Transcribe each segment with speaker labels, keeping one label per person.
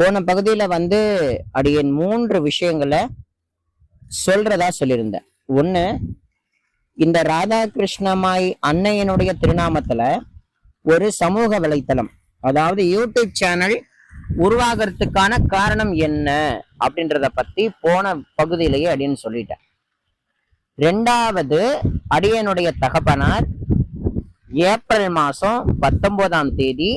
Speaker 1: போன பகுதியில் வந்து அடியன் மூன்று விஷயங்களை சொல்றதா சொல்லியிருந்தேன். ஒன்று இந்த ராதாகிருஷ்ணமாய் அன்னையனுடைய திருநாமத்தில் ஒரு சமூக வலைத்தளம் அதாவது யூடியூப் சேனல் உருவாகிறதுக்கான காரணம் என்ன அப்படின்றத பற்றி போன பகுதியிலேயே அப்படின்னு சொல்லிட்டேன். ரெண்டாவது அடியனுடைய தகப்பனார் ஏப்ரல் மாதம் பத்தொன்பதாம் தேதி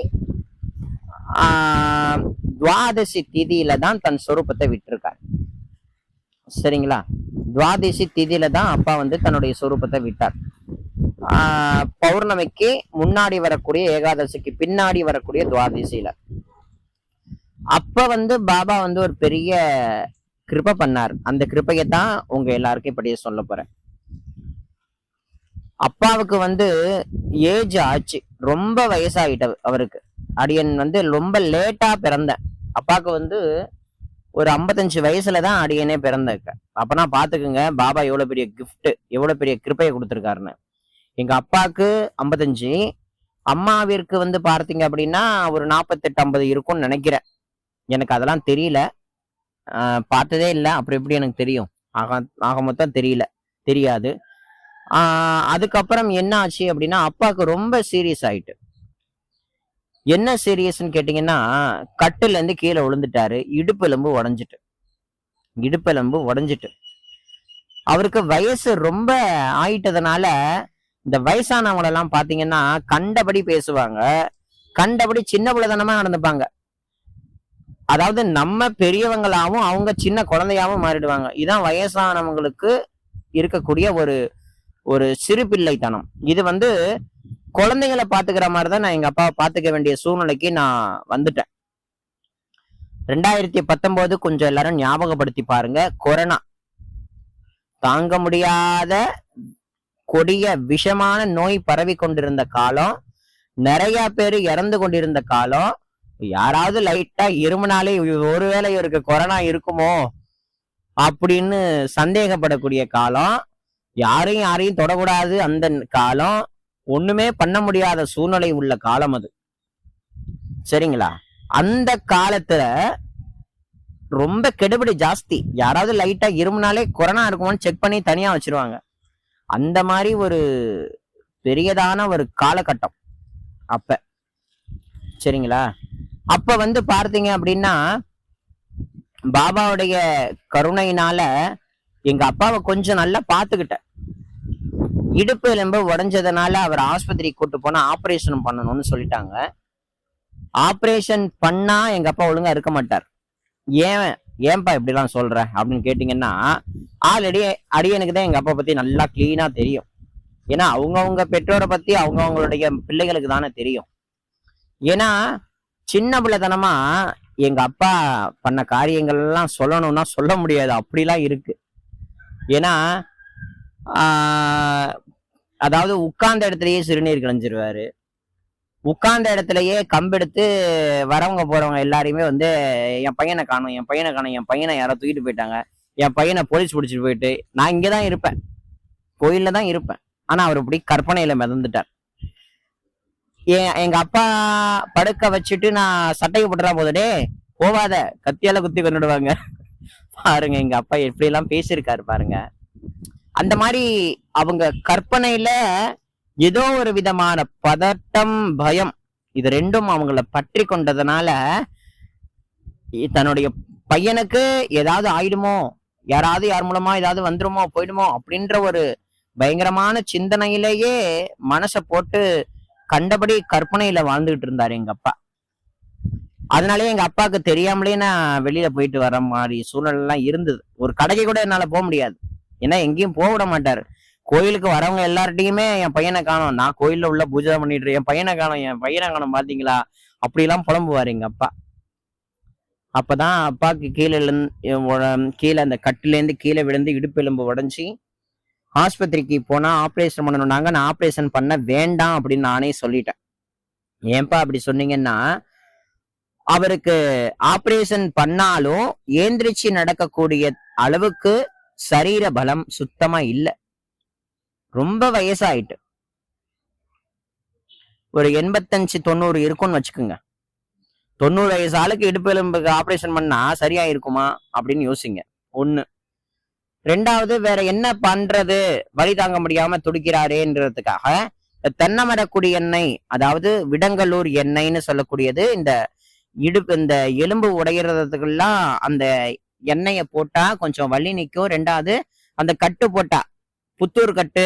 Speaker 1: துவாதசி திதியில தான் தன் சொரூபத்தை விட்டுருக்கார். சரிங்களா? துவாதசி திதியில தான் அப்பா வந்து தன்னுடைய சொரூபத்தை விட்டார். ஆஹ், பௌர்ணமிக்கு முன்னாடி வரக்கூடிய ஏகாதசிக்கு பின்னாடி வரக்கூடிய துவாதசியில. அப்ப வந்து பாபா வந்து ஒரு பெரிய கிருபை பண்ணார். அந்த கிருபையை தான் உங்க எல்லாருக்கும் இப்படியே சொல்ல போறேன். அப்பாவுக்கு வந்து ஏஜ் ஆச்சு. ரொம்ப வயசாயிட்ட அவருக்கு. அடியன் வந்து ரொம்ப லேட்டா பிறந்தேன் அப்பாவுக்கு வந்து ஒரு ஐம்பத்தஞ்சு வயசுல தான் அடியனே பிறந்திருக்க. அப்பனா பாத்துக்குங்க பாபா எவ்வளவு பெரிய கிஃப்ட் எவ்வளவு பெரிய கிருப்பையை கொடுத்துருக்காருன்னு. எங்க அப்பாவுக்கு ஐம்பத்தஞ்சு அம்மாவிற்கு வந்து பார்த்தீங்க அப்படின்னா ஒரு நாற்பத்தெட்டு ஐம்பது இருக்கும்னு நினைக்கிறேன். எனக்கு அதெல்லாம் தெரியல. பார்த்ததே இல்லை. அப்புறம் எப்படி எனக்கு தெரியும்? ஆக ஆக மொத்தம் தெரியல. தெரியாது. அதுக்கப்புறம் என்ன ஆச்சு அப்படின்னா அப்பாவுக்கு ரொம்ப சீரியஸ் ஆயிட்டு. என்ன சீரியஸ்ன்னு கேட்டிங்கன்னா கட்டுல இருந்து கீழே விழுந்துட்டாரு. இடுப்பெலும்பு உடஞ்சிட்டு. இடுப்பெலும்பு உடஞ்சிட்டு. அவருக்கு வயசு ரொம்ப ஆயிட்டதுனால இந்த வயசானவங்களெல்லாம் பார்த்தீங்கன்னா கண்டபடி பேசுவாங்க. கண்டபடி சின்ன பிள்ளைதனமா நடந்துப்பாங்க. அதாவது நம்ம பெரியவங்களாவும் அவங்க சின்ன குழந்தையாவும் மாறிடுவாங்க. இதான் வயசானவங்களுக்கு இருக்கக்கூடிய ஒரு ஒரு சிறு பிள்ளைத்தனம். இது வந்து குழந்தைங்களை பாத்துக்கிற மாதிரி தான் நான் எங்க அப்பாவை பாத்துக்க வேண்டிய சூழ்நிலைக்கு நான் வந்துட்டேன். ரெண்டாயிரத்தி பத்தொன்பது கொஞ்சம் எல்லாரும் ஞாபகப்படுத்தி பாருங்க. கொரோனா. தாங்க முடியாத கொடிய விஷமான நோய் பரவி கொண்டிருந்த காலம் நிறைய பேர் இறந்து கொண்டிருந்த காலம். யாராவது லைட்டா இருமுனாலே ஒருவேளை இவருக்கு கொரோனா இருக்குமோ அப்படின்னு சந்தேகப்படக்கூடிய காலம். யாரையும் யாரையும் தொடக்கூடாது அந்த காலம். ஒண்ணுமே பண்ண முடியாத சூழ்நிலை உள்ள காலம் அது. சரிங்களா? அந்த காலத்துல ரொம்ப கெடுபடி ஜாஸ்தி. யாராவது லைட்டா இருமுனாலே கொரோனா இருக்குமோன்னு செக் பண்ணி தனியா வச்சிருவாங்க. அந்த மாதிரி ஒரு பெரியதான ஒரு காலகட்டம் அப்ப. சரிங்களா? அப்ப வந்து பார்த்தீங்க அப்படின்னா பாபாவுடைய கருணையினால எங்க அப்பாவை கொஞ்சம் நல்லா பார்த்துக்கிட்டேன். இடுப்பு எலும்பு உடஞ்சதுனால அவர் ஆஸ்பத்திரிக்கு கூட்டு போனா ஆப்ரேஷன் பண்ணணும்னு சொல்லிட்டாங்க. ஆப்ரேஷன் பண்ணா எங்க அப்பா ஒழுங்கா இருக்க மாட்டார். ஏன் ஏன்பா இப்படிலாம் சொல்ற? அப்படின்னு கேட்டீங்கன்னா ஆல்ரெடி அடியனுக்கு தான் எங்க அப்பா பத்தி நல்லா கிளீனா தெரியும். ஏன்னா அவங்கவுங்க பெற்றோரை பத்தி அவங்கவுங்களுடைய பிள்ளைகளுக்கு தானே தெரியும். ஏன்னா சின்ன பிள்ளைத்தனமா எங்க அப்பா பண்ண காரியங்கள்லாம் சொல்லணும்னா சொல்ல முடியாது. அப்படிலாம் இருக்கு. ஏன்னா அதாவது உட்கார்ந்த இடத்துலயே சிறுநீர் கிழிஞ்சிருவாரு. உட்கார்ந்த இடத்துலயே கம்பெடுத்து வரவங்க போறவங்க எல்லாரையுமே வந்து என் பையனை காணும் என் பையனை காணும் என் பையனை யாரோ தூக்கிட்டு போயிட்டாங்க. என் பையனை போலீஸ் பிடிச்சிட்டு போயிட்டு நான் இங்கே தான் இருப்பேன். கோயில்ல தான் இருப்பேன். ஆனா அவர் இப்படி கற்பனையில மிதந்துட்டார். என் எங்க அப்பா படுக்க வச்சுட்டு நான் சட்டைக்கு போட்டுறா போதடே போவாத. கத்தியால குத்தி கொண்டுடுவாங்க. பாருங்க எங்க அப்பா எப்படி எல்லாம் பேசியிருக்காரு பாருங்க. அந்த மாதிரி அவங்க கற்பனையில ஏதோ ஒரு விதமான பதட்டம் பயம் இது ரெண்டும் அவங்கள பற்றி கொண்டதுனால தன்னுடைய பையனுக்கு ஏதாவது ஆயிடுமோ? யாராவது யார் மூலமா ஏதாவது வந்துருமோ போயிடுமோ? அப்படின்ற ஒரு பயங்கரமான சிந்தனையிலேயே மனசை போட்டு கண்டபடி கற்பனையில வாழ்ந்துகிட்டு இருந்தாரு எங்க அப்பா. அதனாலயே எங்க அப்பாவுக்கு தெரியாமலே நான் வெளியில போயிட்டு வர மாதிரி சூழ்நிலை எல்லாம் இருந்தது. ஒரு கடைக்கு கூட என்னால போக முடியாது. ஏன்னா எங்கேயும் போக விட மாட்டார். கோயிலுக்கு வரவங்க எல்லார்ட்டையுமே என் பையனை காணோம். நான் கோயிலில் உள்ள பூஜை பண்ணிட்டு என் பையனை காணும். என் பையனை காணும். பார்த்தீங்களா அப்படிலாம் புலம்புவார் எங்கள் அப்பா. அப்போதான் அப்பாவுக்கு கீழே கீழே அந்த கட்டிலேருந்து கீழே விழுந்து இடுப்பு எலும்பு உடஞ்சி ஆஸ்பத்திரிக்கு போனால் ஆப்ரேஷன் பண்ணணும்னாங்க. நான் ஆப்ரேஷன் பண்ண வேண்டாம் அப்படின்னு நானே சொல்லிட்டேன். ஏன்பா அப்படி சொன்னீங்கன்னா அவருக்கு ஆப்ரேஷன் பண்ணாலும் ஏந்திரிச்சு நடக்கக்கூடிய அளவுக்கு சரீர பலம் சுத்தமா இல்ல. ரொம்ப வயசாயிட்டு. ஒரு எண்பத்தஞ்சு தொண்ணூறு இருக்கும்னு வச்சுக்கோங்க. தொண்ணூறு வயசு ஆளுக்கு இடுப்பு எலும்புக்கு ஆபரேஷன் பண்ணா சரியா இருக்குமா அப்படின்னு யோசிங்க. ஒண்ணு. ரெண்டாவது வேற என்ன பண்றது? வழி தாங்க முடியாம துடிக்கிறாரேன்றதுக்காக தென்னை மரக்குடி எண்ணெய் அதாவது விடங்கலூர் எண்ணெய்ன்னு சொல்லக்கூடியது இந்த இடுப்பு இந்த எலும்பு உடையிறதுக்கெல்லாம் அந்த எண்ணெயை போட்டா கொஞ்சம் வலி நிற்கும் ரெண்டாவது அந்த கட்டு போட்டா புத்தூர் கட்டு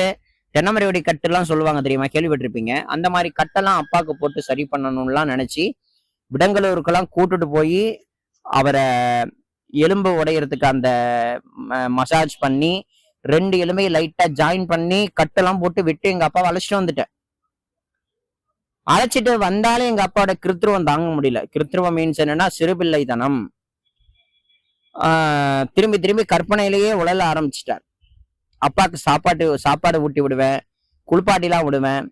Speaker 1: தென்னமரைவடி கட்டுலாம் சொல்லுவாங்க தெரியுமா? கேள்விப்பட்டிருப்பீங்க. அந்த மாதிரி கட்டெல்லாம் அப்பாவுக்கு போட்டு சரி பண்ணணும்லாம் நினைச்சு விடங்கலூருக்கெல்லாம் கூட்டிட்டு போய் அவரை எலும்பு உடையறதுக்கு அந்த மசாஜ் பண்ணி ரெண்டு எலும்பையும் லைட்டா ஜாயின் பண்ணி கட்டெல்லாம் போட்டு விட்டு எங்க அப்பாவை அழைச்சிட்டு வந்துட்டேன். அழைச்சிட்டு வந்தாலே எங்க அப்பாவோட கிருத்துருவம் தாங்க முடியல. கிருத்ருவம் மீன்ஸ் என்னன்னா சிறுபிள்ளைத்தனம். திரும்பி திரும்பி கற்பனையிலேயே உழல ஆரம்பிச்சிட்டார். அப்பாவுக்கு சாப்பாட்டு சாப்பாடு ஊட்டி விடுவேன் குளிப்பாட்டிலாம் விடுவேன்.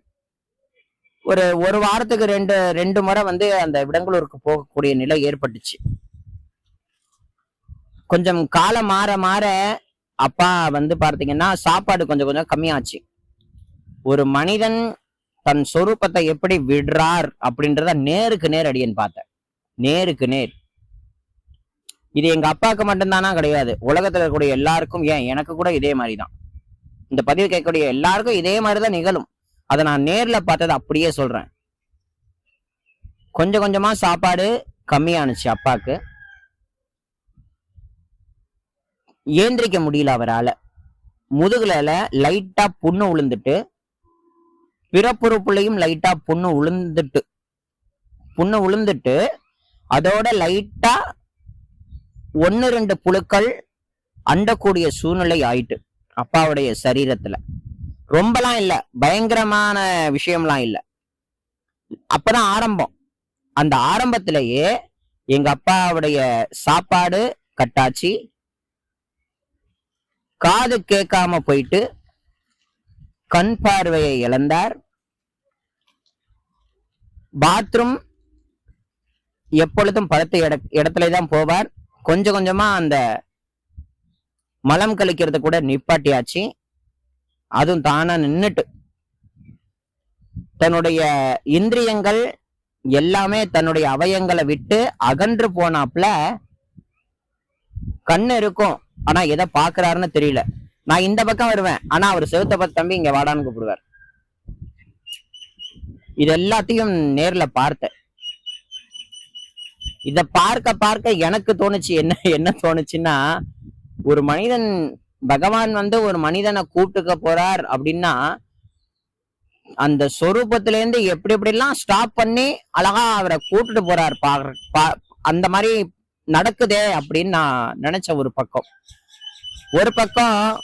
Speaker 1: ஒரு ஒரு வாரத்துக்கு ரெண்டு ரெண்டு முறை வந்து அந்த விடங்களூருக்கு போகக்கூடிய நிலை ஏற்பட்டுச்சு. கொஞ்சம் காலம் மாற மாற அப்பா வந்து பார்த்தீங்கன்னா சாப்பாடு கொஞ்சம் கொஞ்சம் கம்மியாச்சு. ஒரு மனிதன் தன் சொரூபத்தை எப்படி விடுறார் அப்படின்றத நேருக்கு நேர் அடியன் பார்த்தேன் நேருக்கு நேர். இது எங்க அப்பாவுக்கு மட்டும்தானா? கிடையாது. உலகத்துல இருக்கக்கூடிய எல்லாருக்கும் ஏன்? எனக்கு கூட இதே மாதிரி தான் இந்த பதிவு கேட்கக்கூடிய எல்லாருக்கும் இதே மாதிரி தான் நிகழும். அதை நான் நேர்ல பார்த்ததை அப்படியே சொல்றேன். கொஞ்சம் கொஞ்சமா சாப்பாடு கம்மியானுச்சு அப்பாக்கு. ஏந்திரிக்க முடியல அவரால. முதுகுல லைட்டா புண்ணு உளுந்துட்டு பிறப்புறுப்புலையும் லைட்டா புண்ணு உளுந்துட்டு புண்ணு உளுந்துட்டு அதோட லைட்டா ஒன்னு ரெண்டு புழுக்கள் அண்டக்கூடிய சூழ்நிலை ஆயிட்டு அப்பாவுடைய சரீரத்துல. ரொம்பலாம் இல்ல. பயங்கரமான விஷயம்லாம் இல்ல. அப்பதான் ஆரம்பம். அந்த ஆரம்பத்திலேயே எங்க அப்பாவுடைய சாப்பாடு கட்டாச்சு. காது கேட்காம போயிட்டு கண் பார்வையை இழந்தார். பாத்ரூம் எப்பொழுதும் படுத்த இட இடத்துல தான் போவார். கொஞ்சம் கொஞ்சமா அந்த மலம் கழிக்கிறது கூட நிப்பாட்டியாச்சு. அதுவும் தானா நின்னுட்டு. தன்னுடைய இந்திரியங்கள் எல்லாமே தன்னுடைய அவயங்களை விட்டு அகன்று போனாப்ல கண்ணு இருக்கும். ஆனா எதை பாக்குறாருன்னு தெரியல. நான் இந்த பக்கம் வருவேன். ஆனா அவர் செவுத்த பத்து தம்பி இங்க வாடான்னு கூப்பிடுவார். இது எல்லாத்தையும் நேர்ல பார்த்தேன். இதை பார்க்க பார்க்க எனக்கு தோணுச்சு என்ன என்ன தோணுச்சுன்னா ஒரு மனிதன் பகவான் வந்து ஒரு மனிதனை கூப்பிட்டுக்க போறார் அப்படின்னா அந்த சொரூபத்துல இருந்து எப்படி எப்படிலாம் ஸ்டாப் பண்ணி அழகா அவரை கூட்டிட்டு போறார் பா- அந்த மாதிரி நடக்குதே அப்படின்னு நான் நினைச்ச ஒரு பக்கம். ஒரு பக்கம்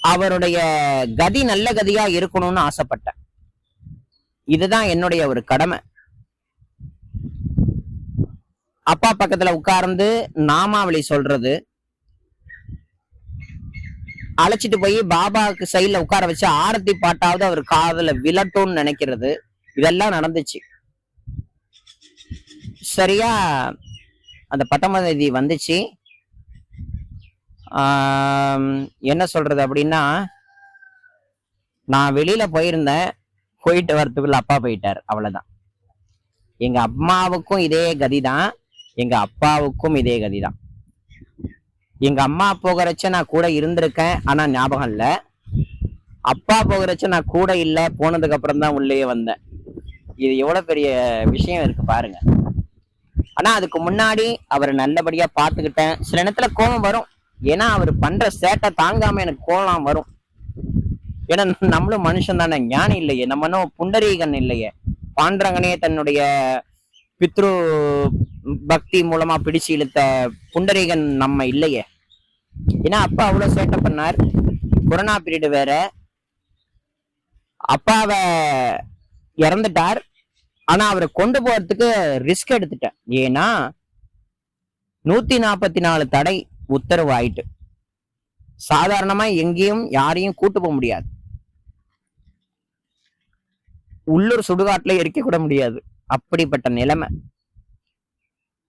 Speaker 1: அவருடைய கதி நல்ல கதியா இருக்கணும்னு ஆசைப்பட்டேன். இதுதான் என்னுடைய ஒரு கடமை. அப்பா பக்கத்துல உட்கார்ந்து நாமாவளி சொல்றது. அழைச்சிட்டு போய் பாபாவுக்கு சைட்ல உட்கார வச்சு ஆரத்தி பாட்டாவது அவர் காதல விழட்டும்னு நினைக்கிறது. இதெல்லாம் நடந்துச்சு. சரியா அந்த பத்தொன்பதாம் தேதி வந்துச்சு. என்ன சொல்றது அப்படின்னா நான் வெளியில போயிருந்தேன். போயிட்டு வரதுக்குள்ள அப்பா போயிட்டார். அவ்வளவுதான். எங்க அம்மாவுக்கும் இதே கதிதான். எங்க அப்பாவுக்கும் இதே கதிதான். எங்க அம்மா போகிறச்ச நான் கூட இருந்திருக்கேன் ஆனா ஞாபகம் இல்ல. அப்பா போகிறச்ச நான் கூட இல்ல போனதுக்கு அப்புறம் தான் உள்ளே வந்தேன். இது எவ்வளவு பெரிய விஷயம் இருக்கு பாருங்க. ஆனா அதுக்கு முன்னாடி அவரை நல்லபடியா பாத்துக்கிட்டேன் சில நேரத்துல கோபம் வரும். ஏன்னா அவர் பண்ற சேட்டை தாங்காம எனக்கு கோபம் வரும். ஏன்னா நம்மளும் மனுஷன் தானே. ஞானி இல்லையே. நம்ம இன்னும் புண்டரீகன் இல்லையே. பாண்டரங்கனே தன்னுடைய பித்ரு பக்தி மூலமா பிடிச்சு இழுத்த புண்டரீகன் நம்ம இல்லையே. ஏன்னா அப்பா அவ்வளவு சேட்டை பண்ணார். கொரோனா பீரியடு வேற. அப்பாவை இறந்துட்டார். ஆனா அவரை கொண்டு போறதுக்கு ரிஸ்க் எடுத்துட்டேன். ஏன்னா நூத்தி நாற்பத்தி நாலு தடை உத்தரவு ஆயிட்டு. சாதாரணமா எங்கேயும் யாரையும் கூட்டு போக முடியாது. உள்ளூர் சுடுகாட்டுல எரிக்க கூட முடியாது. அப்படிப்பட்ட நிலைமை.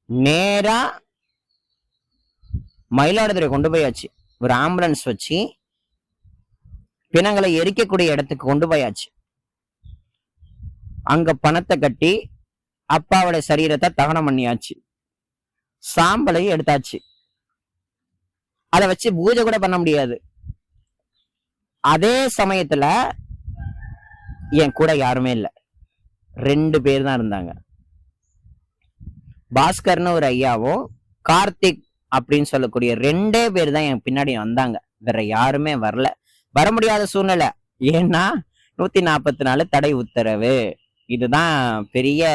Speaker 1: நேரா மயிலாடுதுறை கொண்டு போயாச்சு. ஒரு ஆம்புலன்ஸ் வச்சு பிணங்களை எரிக்கக்கூடிய இடத்துக்கு கொண்டு போயாச்சு. அங்க பணத்தை கட்டி அப்பாவோட சரீரத்தை தகனம் பண்ணியாச்சு. சாம்பலை எடுத்தாச்சு. அதை வச்சு பூஜை கூட பண்ண முடியாது. அதே சமயத்துல என் கூட யாருமே இல்லை. ரெண்டு பேர் தான் இருந்தாங்க. பாஸ்கர்னு ஒரு ஐயாவும் கார்த்திக் அப்படின்னு சொல்லக்கூடிய ரெண்டே பேர் தான் என் பின்னாடி வந்தாங்க. வேற யாருமே வரல. வர முடியாத சூழ்நிலை. ஏன்னா நூத்தி நாற்பத்தி நாலு தடை உத்தரவு. இதுதான் பெரிய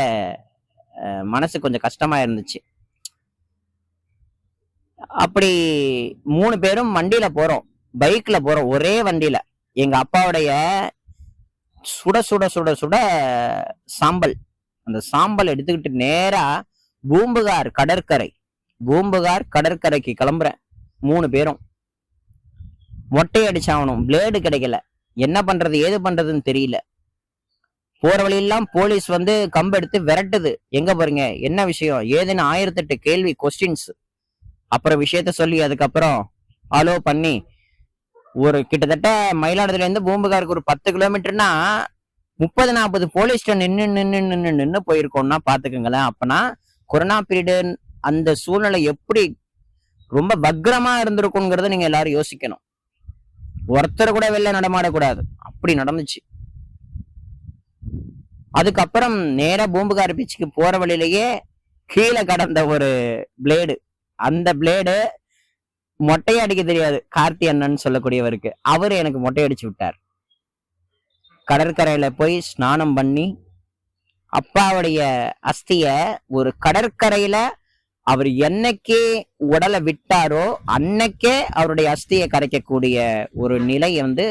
Speaker 1: மனசு கொஞ்சம் கஷ்டமா இருந்துச்சு. அப்படி மூணு பேரும் வண்டியில போறோம். பைக்ல போறோம். ஒரே வண்டியில. எங்க அப்பாவுடைய சுட சுட சுட சுட சாம்பல். அந்த சாம்பல் எடுத்துக்கிட்டு நேரா பூம்புகார் கடற்கரை பூம்புகார் கடற்கரைக்கு கிளம்புறேன். மூணு பேரும். மொட்டை அடிச்சாகணும் பிளேடு கிடைக்கல. என்ன பண்றது ஏது பண்றதுன்னு தெரியல. போற வழியெல்லாம் போலீஸ் வந்து கம்பு எடுத்து விரட்டுது. எங்க பாருங்க என்ன விஷயம்? ஏதுன்னு ஆயிரத்தெட்டு கேள்வி கொஸ்டின்ஸ் அப்புறம் விஷயத்த சொல்லி அதுக்கப்புறம் அலோ பண்ணி ஒரு கிட்டத்தட்ட மயிலாடுதுறையிலேருந்து பூம்புகாருக்கு ஒரு பத்து கிலோமீட்டர்னா முப்பது நாற்பது போலீஸ்ட நின்னு நின்னு நின்னு நின்னு போயிருக்கோம்னா பாத்துக்கோங்களேன். அப்பனா கொரோனா பீரியடு அந்த சூழ்நிலை எப்படி ரொம்ப பக்ரமாக இருந்திருக்குங்கிறத நீங்க எல்லாரும் யோசிக்கணும். ஒருத்தர் கூட வெளில நடமாடக்கூடாது. அப்படி நடந்துச்சு. அதுக்கப்புறம் நேரா பூம்புகார் பீச்சுக்கு போற வழியிலேயே கீழே கடந்த ஒரு பிளேடு அந்த பிளேடு மொட்டையை அடிக்க தெரியாது. கார்த்தி அண்ணன் சொல்லக்கூடியவருக்கு. அவர் எனக்கு மொட்டை அடிச்சு விட்டார். கடற்கரையில போய் ஸ்நானம் பண்ணி அப்பாவுடைய அஸ்திய ஒரு கடற்கரையில அவர் என்னைக்கே உடலை விட்டாரோ அன்னைக்கே அவருடைய அஸ்தியை கரைக்கக்கூடிய ஒரு நிலையை வந்து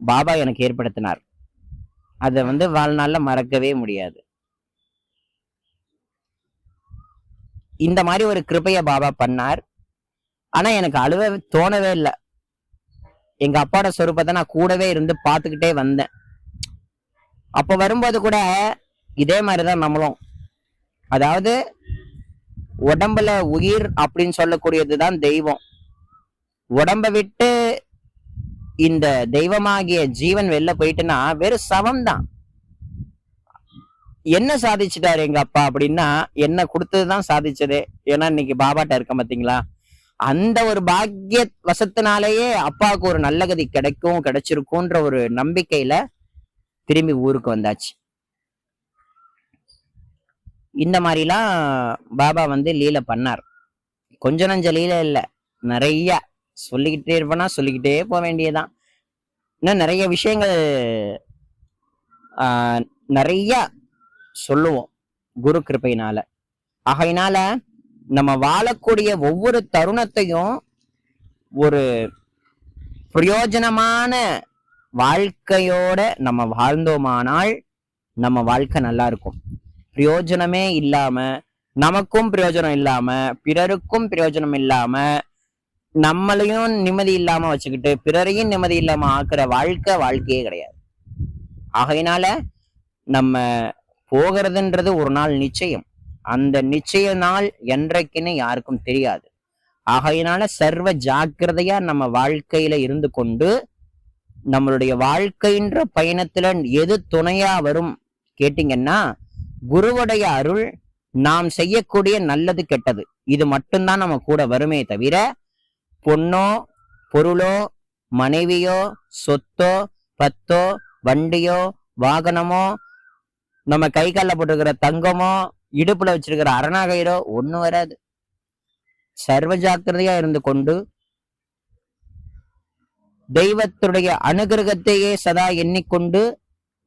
Speaker 1: பாபா எனக்கு ஏற்படுத்தினார். அதை வந்து வாழ்நாளில் மறக்கவே முடியாது. இந்த மாதிரி ஒரு கிருபைய பாபா பண்ணார். ஆனா எனக்கு அழுவ தோணவே இல்லை. எங்க அப்பாவோட சொரூபத்தை நான் கூடவே இருந்து பார்த்துக்கிட்டே வந்தேன். அப்போ வரும்போது கூட இதே மாதிரிதான் நம்மளும். அதாவது உடம்புல உயிர் அப்படின்னு சொல்லக்கூடியது தான் தெய்வம். உடம்ப விட்டு இந்த தெய்வமாகிய ஜீவன் வெளில போயிட்டுன்னா வெறும் சவம் தான் என்ன சாதிச்சிட்டாரு எங்க அப்பா அப்படின்னா என்ன கொடுத்ததுதான் சாதிச்சது. ஏன்னா இன்னைக்கு பாபாட்ட இருக்க பாத்தீங்களா? அந்த ஒரு பாக்கிய வசத்தினாலேயே அப்பாவுக்கு ஒரு நல்ல கதி கிடைக்கும் கிடைச்சிருக்கும்ன்ற ஒரு நம்பிக்கையில திரும்பி ஊருக்கு வந்தாச்சு. இந்த மாதிரிலாம் பாபா வந்து லீலை பண்ணார். கொஞ்ச நஞ்ச லீல இல்லை. நிறைய சொல்லிக்கிட்டே இருப்பேனா சொல்லிக்கிட்டே போக வேண்டியதுதான். இன்னும் நிறைய விஷயங்கள் நிறைய சொல்லுவோம் குரு கிருப்பையினால ஆகையினால நம்ம வாழக்கூடிய ஒவ்வொரு தருணத்தையும் ஒரு பிரயோஜனமான வாழ்க்கையோட நம்ம வாழ்ந்தோமானால் நம்ம வாழ்க்கை நல்லா இருக்கும். பிரயோஜனமே இல்லாம நமக்கும் பிரயோஜனம் இல்லாம பிறருக்கும் பிரயோஜனம் இல்லாம நம்மளையும் நிம்மதி இல்லாம வச்சுக்கிட்டு பிறரையும் நிம்மதி இல்லாம ஆக்குற வாழ்க்கை வாழ்க்கையே கிடையாது. ஆகையினால நம்ம போகிறதுன்றது ஒரு நாள் நிச்சயம். அந்த நிச்சய நாள் என்றைக்குன்னு யாருக்கும் தெரியாது. ஆகையினால சர்வ ஜாக்கிரதையா நம்ம வாழ்க்கையில இருந்து கொண்டு நம்மளுடைய வாழ்க்கைன்ற பயணத்துல எது துணையா வரும் கேட்டீங்கன்னா குருவுடைய அருள் நாம் செய்யக்கூடிய நல்லது கெட்டது. இது மட்டும்தான் நம்ம கூட வருமே தவிர பொண்ணோ பொருளோ மனைவியோ சொத்தோ பத்தோ வண்டியோ வாகனமோ நம்ம கை காலில் போட்டுருக்கிற தங்கமோ இடுப்புல வச்சிருக்கிற அரணாகயிறோ ஒண்ணும் வராது. சர்வ ஜாக்கிரதையா இருந்து கொண்டு தெய்வத்துடைய அனுகிரகத்தையே சதா எண்ணிக்கொண்டு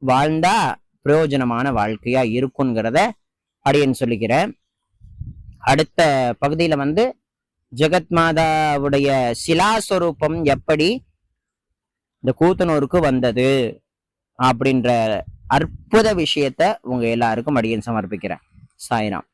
Speaker 1: வாழ்ந்தா பிரயோஜனமான வாழ்க்கையா இருக்குங்கிறத அப்படின்னு சொல்லிக்கிறேன் அடுத்த பகுதியில வந்து ஜெகத் மாதாவுடைய சிலாஸ்வரூபம் எப்படி இந்த கூத்தனூருக்கு வந்தது அப்படின்ற அற்புத விஷயத்த உங்க எல்லாருக்கும் அடியன் சமர்ப்பிக்கிறேன். సాయిరామ్